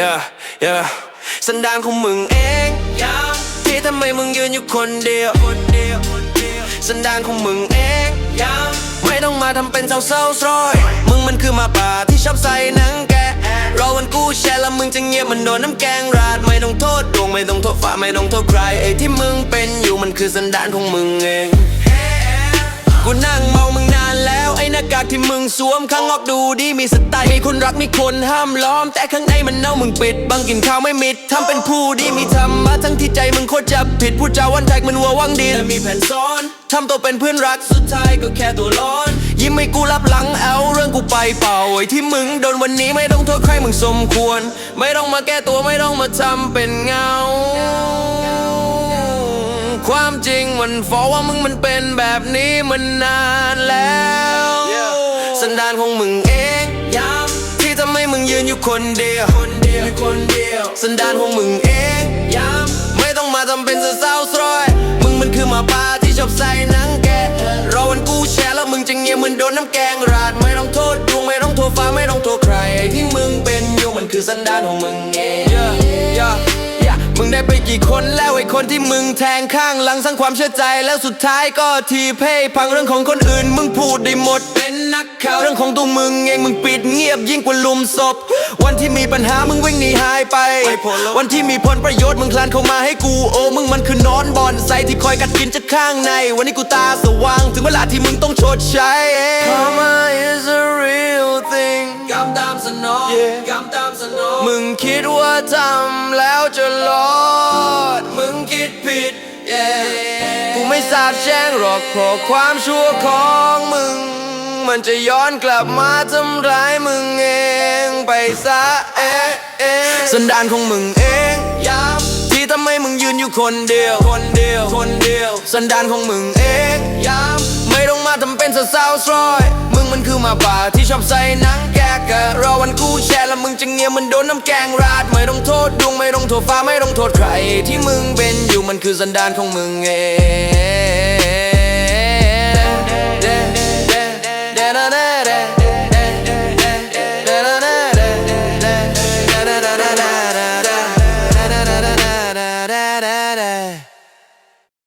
yeah yeah สันดานของมึงเองยังที่ทำไมมึงยืนอยู่คนเดียวคนเดียวคนเดียวสันดานของมึงเองยังไม่ต้องมาทำเป็นเศร้าเศร้าซรอย มึงมันคือมาป่าที่ชอบใส่หนังแก รอวันกูแชร์แล้วมึงจะเงียบมันโดนน้ำแกงราด ไม่ต้องโทษดวงไม่ต้องโทษฟ้าไม่ต้องโทษใครไอ้ที่มึงเป็นอยู่มันคือสันดานของมึงเอง กูนั่งเมามึงนานแล้ว สวมข้างนอกดูดีมีสไตล์มีคนรักมีคนห้ามล้อม แต่ข้างในมันเน่ามึงปิดบังกินข้าวไม่มิดทำเป็นผู้ดีมีธรรมะทั้งที่ใจมึงโคตรจะผิดพูดจาวันแทกมันวัววังดีและมีแผนซ้อนทำตัวเป็นเพื่อนรักสุดท้ายก็แค่ตัวร้อน ยิ้มให้กูรับหลังเอาเรื่องกูไปเป่าไอ้ที่มึงโดนวันนี้ไม่ต้องโทษใครมึงสมควร ไม่ต้องมาแก้ตัวไม่ต้องมาทำเป็นเงา ความจริงมันฟอว่ามึงมันเป็นแบบนี้มันนานแล้วสั นดานของมึงเองย้ำที่ทำให้มึงยืนอยู่คนเดียวคนเดียวคนเดียวสันดานของมึงเองย้ำไม่ต้องมาทำเป็นเศร้าๆสรอย มึงมันคือหมาป่าที่ชอบใส่หนังแกะรอวันกูแชร์แล้วมึงจะเงียบเหมือนโดนน้ำแกงราดไม่ต้องโทษดวงไม่ต้องโทษฟ้าไม่ต้องโทษใครไอ้ที่มึงเป็นอยู่มันคือสันดานของมึง มึงได้ไปกี่คนแล้วไอ้คนที่มึงแทงข้างหลังสร้างความเชื่อใจแล้วสุดท้ายก็ทีเพ่พังเรื่องของคนอื่น มึงพูดได้หมดเป็นนักข่าวเรื่องของตัวมึงเองมึงปิดเงียบยิ่งกว่าลุมศพ วันที่มีปัญหามึงวิ่งหนีหายไป วันที่มีผลประโยชน์มึงคลานเข้ามาให้กูโอ้มึงมันคือนอนบอนไซที่คอยกัดกินจากข้างใน วันนี้กูตาสว่างถึงเวลาที่มึงต้องชดใช้ Karma is a real thing กำตามสนองกำตามสนอง มึงคิดว่าทำแล้วจะรอด มึงคิดผิด yeah กูไม่สาบแช่งหรอกเพราะความชั่วของมึง มันจะย้อนกลับมาทำร้ายมึงเองไปซะเอะเอะสันดานของมึงเองย้ำที่ทำให้มึงยืนอยู่คนเดียว คนเดียว คนเดียว สันดานของมึงเองย้ำไม่ต้องมาทำเป็นสาวๆสรอย มึงมันคือหมาป่าที่ชอบใส่หนังแกะ กูแชร์แล้วมึงจะเงียบมันโดนน้ำแกงราด ไม่ต้องโทษดวงไม่ต้องโทษฟ้าไม่ต้องโทษใคร ที่มึงเป็นอยู่มันคือสันดานของมึงเอง